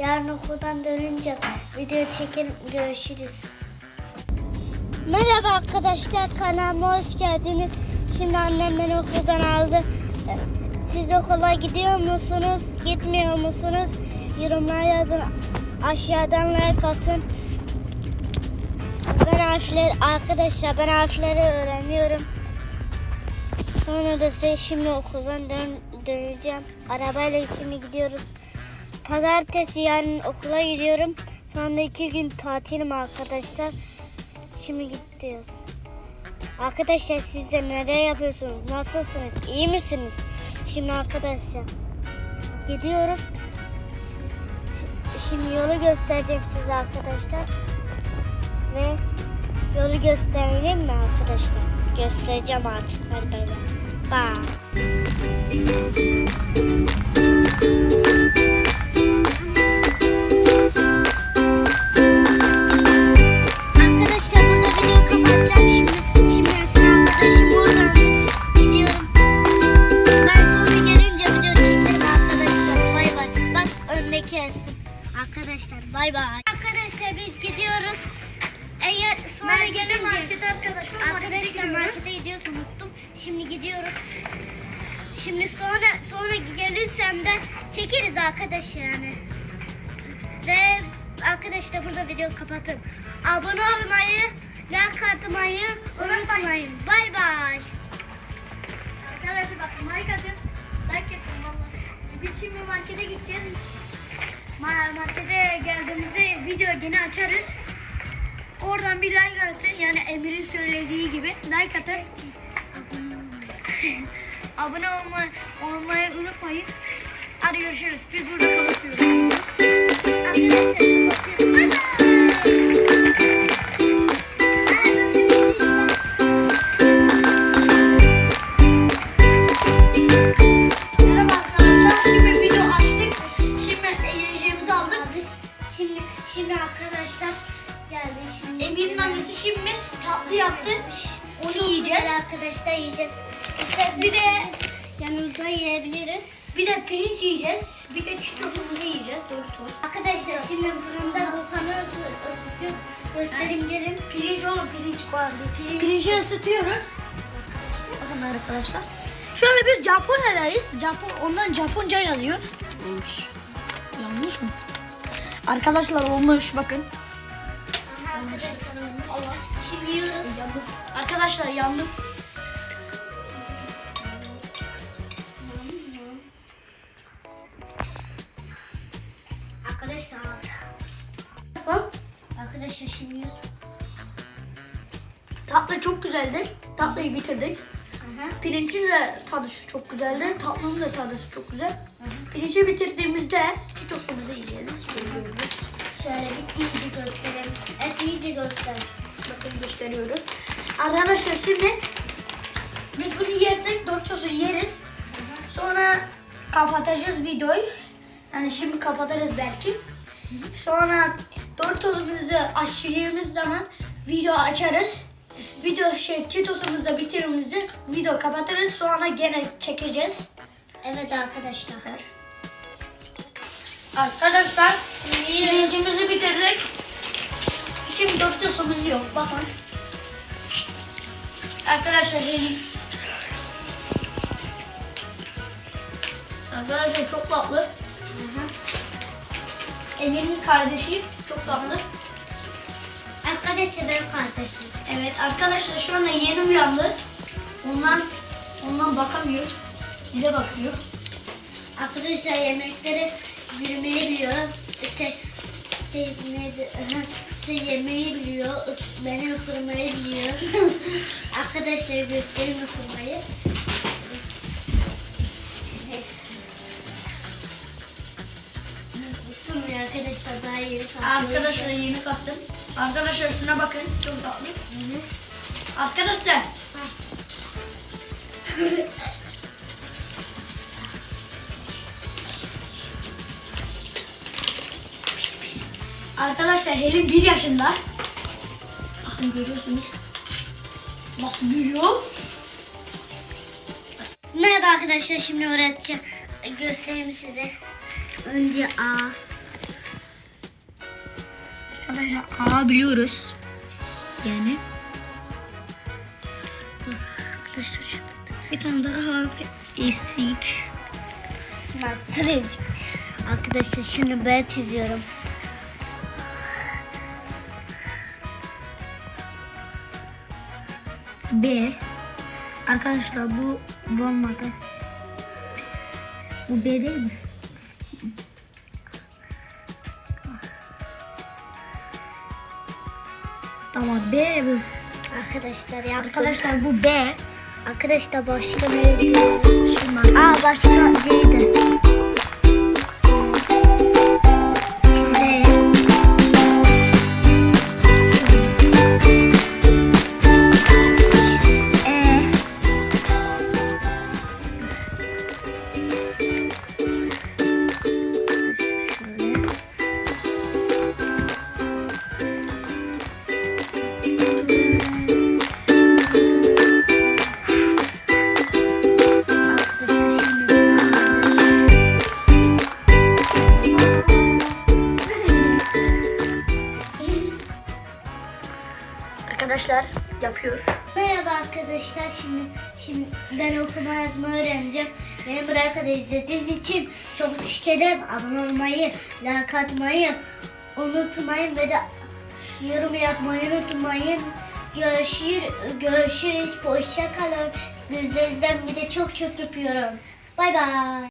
Yarın okuldan dönünce video çekelim. Görüşürüz. Merhaba arkadaşlar kanalıma hoş geldiniz. Şimdi annem beni okuldan aldı. Siz okula gidiyor musunuz? Gitmiyor musunuz? Yorumlar yazın. Aşağıdan like atın. Ben harfleri arkadaşlar ben harfleri öğreniyorum. Sonra da size şimdi okuldan dön, döneceğim. Arabayla şimdi gidiyoruz. Pazartesi yarın okula gidiyorum. Sonra iki gün tatilim arkadaşlar. Şimdi gidiyoruz. Arkadaşlar siz de neler yapıyorsunuz? Nasılsınız? İyi misiniz? Şimdi arkadaşlar gidiyoruz. Şimdi yolu göstereceğim size arkadaşlar. Ve yolu göstereyim mi arkadaşlar? Göstereceğim artık. Hadi bay bay. Bye. Arkadaşlar bay bay. Arkadaşlar biz gidiyoruz. Eğer sonra gelince... market arkadaşlar, markete Arkadaşlar gidiyoruz. markete gidiyoruz unuttum. Şimdi gidiyoruz. Şimdi sonra sonra gelirsem de çekeriz arkadaşlar yani. Ve arkadaşlar burada videoyu kapatın. Abone olmayı, like atmayı unutmayın. Bay bay. Arkadaşlar bakın like atın. Like yapın valla. Biz şimdi markete gideceğiz. Ma- Markete geldiğimizde video gene açarız. Oradan bir like atın. Yani Emir'in söylediği gibi like atın. Abone olmayı, olmayı unutmayın. Hadi görüşürüz. Biz burada kapatıyoruz. Arkadaşlar. Şimdi şimdi arkadaşlar geldi şimdi. Emir'in annesi şimdi tatlı yaptı. Onu Çok yiyeceğiz. güzel arkadaşlar yiyeceğiz. İsterseniz Bir de yanınızda yiyebiliriz. bir de pirinç yiyeceğiz. Bir de çitosumuzu yiyeceğiz. Doritos. Arkadaşlar şimdi fırında bu kanı ısıtıyoruz. Göstereyim gelin. Pirinç oğlum pirinç. Vardı pirinç. Pirinci ısıtıyoruz. Bakın arkadaşlar. Şöyle biz Japonya'dayız. Japon, ondan Japonca yazıyor. Yanlış mı? Arkadaşlar olmuş bakın. Arkadaşlar. Şimdi yiyoruz. Arkadaşlar yandım. Arkadaşlar. Arkadaşlar şimdi yiyoruz. Tatlı çok güzeldi. Tatlıyı bitirdik. Pirincin de tadısı çok güzeldi. Tatlının da tadısı çok güzel. Pirinci bitirdiğimizde titosumuzu yiyeceğiz. Görüyoruz. Şöyle bir iyice gösterelim. Es iyice göster. Bakın gösteriyorum. Arkadaşlar şimdi biz bunu yersek Doritos'u yeriz. Sonra kapatacağız videoyu. Yani şimdi kapatırız belki. Sonra Doritos'umuzu aşırıyımız zaman video açarız. Video şey Titos'umuzu bitirimizi video kapatırız. Sonra gene çekeceğiz. Evet arkadaşlar. Arkadaşlar şimdi pirincimizi bitirdik. Şimdi Doritos'umuz yok. Bakın. Arkadaşlar gelin. Arkadaşlar çok tatlı. Emir'in kardeşi çok tatlı. Arkadaşlar benim kardeşim. Evet arkadaşlar şu anda yeni uyandı. Ondan ondan bakamıyor. Bize bakıyor. Arkadaşlar yemekleri yürümeyi biliyor. İşte şey, neydi? şey yemeği biliyor. Beni ısırmayı biliyor. Arkadaşlar göstereyim ısırmayı. Isırmıyor arkadaşlar daha yeni. Arkadaşlar yeni kattım. Arkadaşlar şuna bakın. Çok tatlı. Arkadaşlar. Arkadaşlar Helin bir yaşında. Bakın görüyorsunuz. Nasıl büyüyor? Merhaba arkadaşlar şimdi öğreteceğim. Göstereyim size. Önce A. arkadaşlar A biliyoruz. Yani. Arkadaşlar bir tane daha harfi eksik. Nasıl Arkadaşlar şimdi ben çiziyorum. B. Arkadaşlar bu bu olmadı. Bu B değil mi? Tamam B bu. Arkadaşlar yaptım. Arkadaşlar bu B. Arkadaşlar başka ne? Şunlar. Aa başka C'ydi. Arkadaşlar yapıyor. Merhaba arkadaşlar. Şimdi şimdi ben okuma yazma öğreneceğim. Beni kadar izlediğiniz için çok teşekkür ederim. Abone olmayı, like atmayı unutmayın ve de yorum yapmayı unutmayın. Görüşürüz. Görüşürüz. Hoşça kalın. Gözlerinizden bir de çok çok yapıyorum. Bay bay.